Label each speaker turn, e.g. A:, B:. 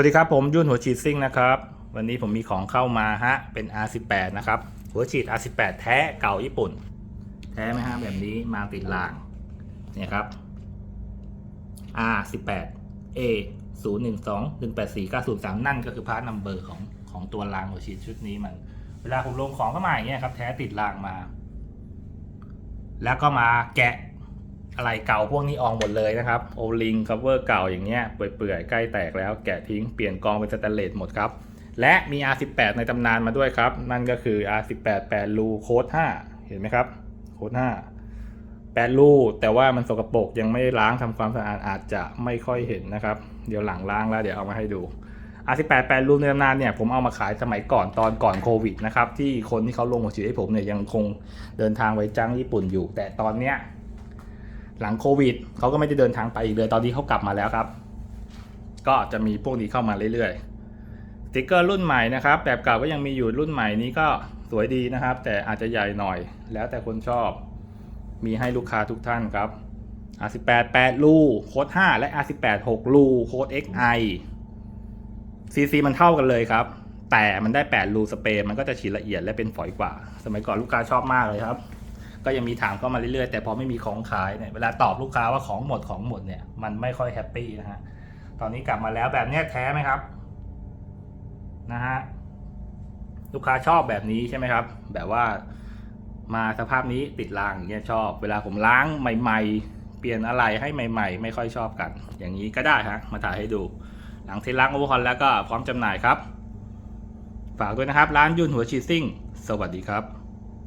A: วัสดีครับผมยุ่นหัวฉีดซิ่งนะครับ วันนี้ผมมีของเข้ามาฮะ เป็น R18 นะครับ หัวฉีด R18 แท้เก่าญี่ปุ่น แท้ไหมฮะแบบนี้มาติดราง เนี่ยครับ R18 A 0 1 2 1 8 4 9 0 3นั่นก็คือพาร์ทนัมเบอร์ของของตัวรางหัวฉีดชุดนี้มัน เวลาผมลงของก็มาอย่างเงี้ยครับ แท้ติดรางมา แล้วก็มาแกะ อะไรเก่าพวกนี้ออกหมดเลยนะครับโอลิงคัฟเวอร์เก่าอย่างเงี้ยเปื่อยๆใกล้แตกแล้วแกะทิ้งเปลี่ยนกองเป็นสแตนเลสหมดครับ และมี R18 ในตำนานมาด้วยครับ นั่นก็คือ R18 8รูโค้ด5เห็นไหมครับโค้ด5 8รูแต่ว่ามันสกปรกยังไม่ได้ล้างทำความสะอาดอาจจะไม่ค่อยเห็นนะครับ เดี๋ยวหลังล้างแล้วเดี๋ยวเอามาให้ดู R18 8รูในตำนานเนี่ยผมเอามาขายสมัยก่อนตอนก่อนโควิดนะครับ ที่คนที่เขาลงหัวฉีดให้ผมเนี่ยยังคงเดินทางไปจ้างญี่ปุ่นอยู่ แต่ตอนเนี้ย หลังโควิดเขาก็ไม่ได้เดินทางไปอีกเลยตอนนี้เขากลับมาแล้วครับ ก็จะมีพวกนี้เข้ามาเรื่อยๆสติกเกอร์รุ่นใหม่นะครับ แบบเก่าก็ยังมีอยู่รุ่นใหม่นี้ก็สวยดีนะครับ แต่อาจจะใหญ่หน่อย แล้วแต่คนชอบ มีให้ลูกค้าทุกท่านครับ R18 8รูโค้ด5และ R18 6รูโค้ด XI CC มันเท่ากันเลยครับ แต่มันได้ 8 รูสเปรย์มันก็จะฉีดละเอียดและเป็นฝอยกว่า สมัยก่อนลูกค้าชอบมากเลยครับ ก็ยังมีถามเข้ามาเรื่อยๆ แต่พอไม่มีของขายเนี่ยเวลาตอบลูกค้าว่าของหมดของหมดเนี่ยมันไม่ค่อยแฮปปี้นะฮะตอนนี้กลับมาแล้วแบบเนี้ยแท้ไหมครับนะฮะลูกค้าชอบแบบนี้ใช่ไหมครับ แบบว่ามาสภาพนี้ติดรางอย่างเงี้ยชอบ เวลาผมล้างใหม่ ๆ เปลี่ยนอะไรให้ใหม่ ๆ ไม่ค่อยชอบกัน อย่างนี้ก็ได้ฮะมาถ่ายให้ดู หลังที่ล้างโอเวอร์ฮอลแล้วก็พร้อมจำหน่ายครับ ฝากด้วยนะครับ ร้านยุ่นหัวชีซิ่ง สวัสดีครับ